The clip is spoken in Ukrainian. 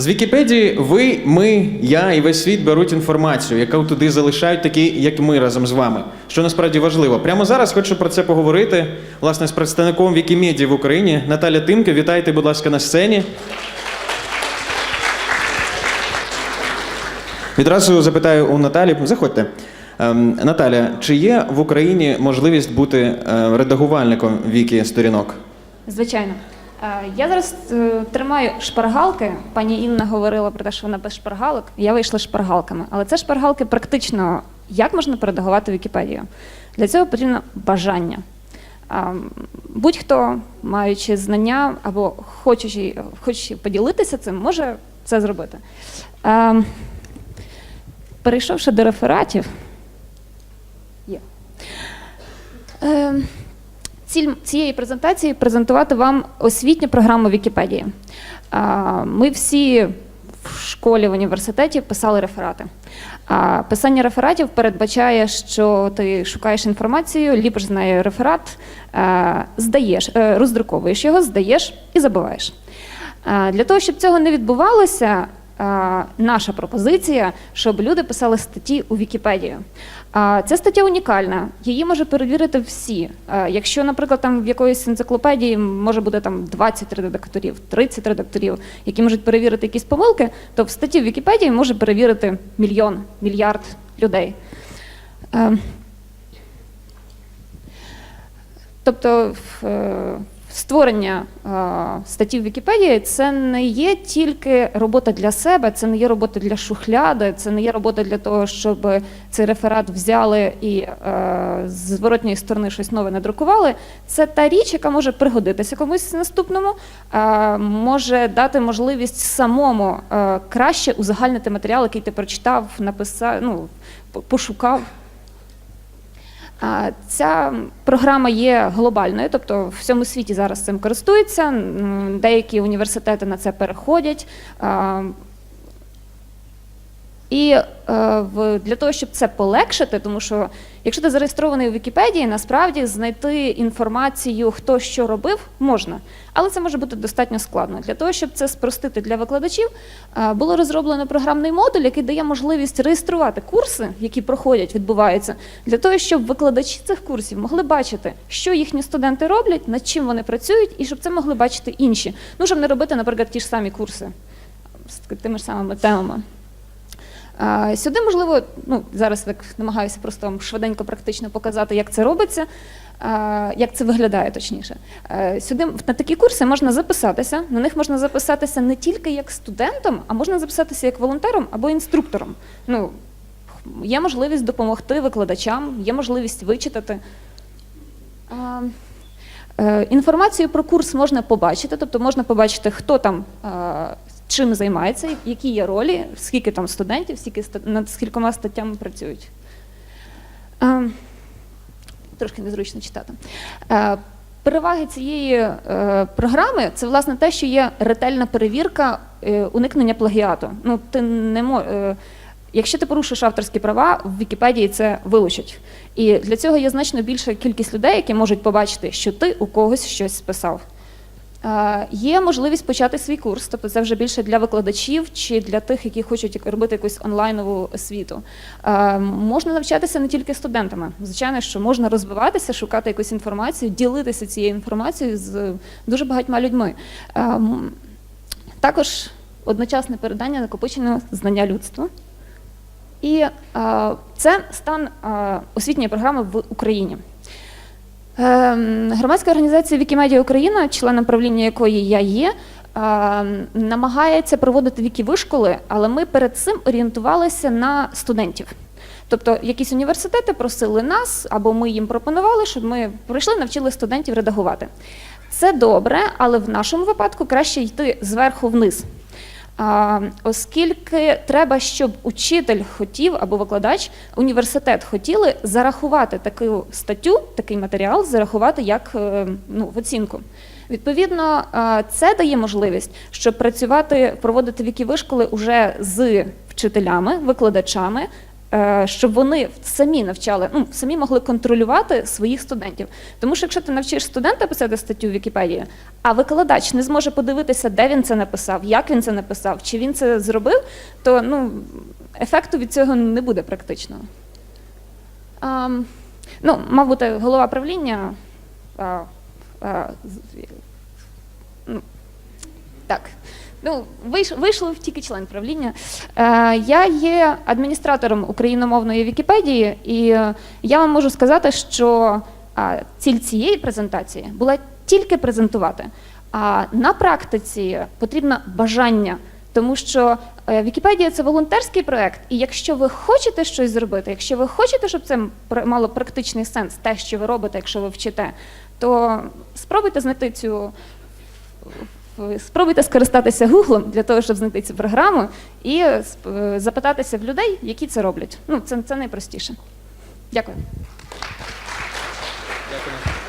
З Вікіпедії ви, ми, я і весь світ беруть інформацію, яку туди залишають такі, як ми разом з вами. Що насправді важливо. Прямо зараз хочу про це поговорити. Власне, з представником Вікімедії в Україні Наталя Тимка. Вітайте, будь ласка, на сцені. Відразу запитаю у Наталі. Заходьте. Ем, Наталя, чи є в Україні можливість бути е, редагувальником віки сторінок? Звичайно. Е, Я зараз е, тримаю шпаргалки. Пані Інна говорила про те, що вона без шпаргалок. Я вийшла шпаргалками. Але це шпаргалки практично як можна передагувати Вікіпедію. Для цього потрібно бажання. Будь-хто, маючи знання або хочучи, хочучи поділитися цим, може це зробити. Е, Перейшовши до рефератів, є. Ціль цієї презентації презентувати вам освітню програму Вікіпедії. Ми всі в школі, в університеті писали реферати. Писання рефератів передбачає, що ти шукаєш інформацію, ліпиш з нею реферат, здаєш, е, роздруковуєш його, здаєш і забуваєш. Для того, щоб цього не відбувалося, наша пропозиція, щоб люди писали статті у Вікіпедію. А Ця стаття унікальна, її може перевірити всі. Е, Якщо, наприклад, там в якоїсь енциклопедії може бути там 20 редакторів, 30 редакторів, які можуть перевірити якісь помилки, то в статті в Вікіпедії може перевірити мільйон, мільярд людей. Е, Тобто е, створення е, статті в Вікіпедії це не є тільки робота для себе, це не є робота для шухляди, це не є робота для того, щоб цей реферат взяли і е, з зворотньої сторони щось нове надрукували. Це та річ, яка може пригодитися комусь наступному, е, може дати можливість самому краще узагальнити матеріал, який ти прочитав, написав, ну, пошукав. Ця програма є глобальною, тобто в всьому світі зараз цим користуються. Деякі університети на це переходять. І е, для того, щоб це полегшити, тому що якщо ти зареєстрований у Вікіпедії, насправді знайти інформацію, хто що робив, можна. Але це може бути достатньо складно. Для того, щоб це спростити для викладачів, е, було розроблено програмний модуль, який дає можливість реєструвати курси, які проходять, відбуваються, для того, щоб викладачі цих курсів могли бачити, що їхні студенти роблять, над чим вони працюють, і щоб це могли бачити інші. Ну, щоб не робити, наприклад, ті ж самі курси з тими ж самими темами. Сюди, можливо, ну, зараз я намагаюся просто вам швиденько практично показати, як це робиться, як це виглядає точніше. Сюди на такі курси можна записатися. На них можна записатися не тільки як студентом, а можна записатися як волонтером або інструктором. Ну, є можливість допомогти викладачам, є можливість вичитати. Е, Інформацію про курс можна побачити, тобто можна побачити, хто там чим займається, які є ролі, скільки там студентів, скільки над скількома статтями працюють. Е, Трошки незручно читати. Е, Переваги цієї е, програми це власне те, що є ретельна перевірка уникнення плагіату. Ну, ти не мо, е, Якщо ти порушиш авторські права, в Вікіпедії це вилучать. І для цього є значно більша кількість людей, які можуть побачити, що ти у когось щось списав. Е, Є можливість почати свій курс, тобто це вже більше для викладачів чи для тих, які хочуть робити якусь онлайнову освіту. Е, Можна навчатися не тільки студентами. Звичайно, що можна розвиватися, шукати якусь інформацію, ділитися цією інформацією з дуже багатьма людьми. Е, Також одночасне передання накопиченого знання людства. І це стан освітньої програми в Україні. Ем, Громадська організація Вікімедія Україна, членом правління якої я є, ем, намагається проводити вікі-вишколи, але ми перед цим орієнтувалися на студентів. Тобто якісь університети просили нас, або ми їм пропонували, щоб ми прийшли, навчили студентів редагувати. Це добре, але в нашому випадку краще йти зверху вниз. Оскільки треба, щоб учитель хотів або викладач, університет хотіли зарахувати таку статтю, такий матеріал, зарахувати як е, ну, в оцінку. Відповідно, це дає можливість, щоб працювати, проводити віки-вишколи уже з вчителями, викладачами, щоб вони самі навчали, ну, самі могли контролювати своїх студентів. Тому що якщо ти навчиш студента писати статтю в Вікіпедії, а викладач не зможе подивитися, де він це написав, як він це написав, чи він це зробив, то ну, ефекту від цього не буде практичного. Ам, ну, мав бути голова правління. А, а, ну, так. Ну, вийш, вийшло тільки член правління. Е, я є адміністратором україномовної Вікіпедії, і я вам можу сказати, що ціль цієї презентації була тільки презентувати. А на практиці потрібно бажання, тому що е, Вікіпедія це волонтерський проект, і якщо ви хочете щось зробити, якщо ви хочете, щоб це мало практичний сенс, те, що ви робите, якщо ви вчите, то спробуйте знайти цю спробуйте скористатися Гуглом для того, щоб знайти цю програму, і е, е, запитатися в людей, які це роблять. Ну, це, це найпростіше. Дякую. Дякую.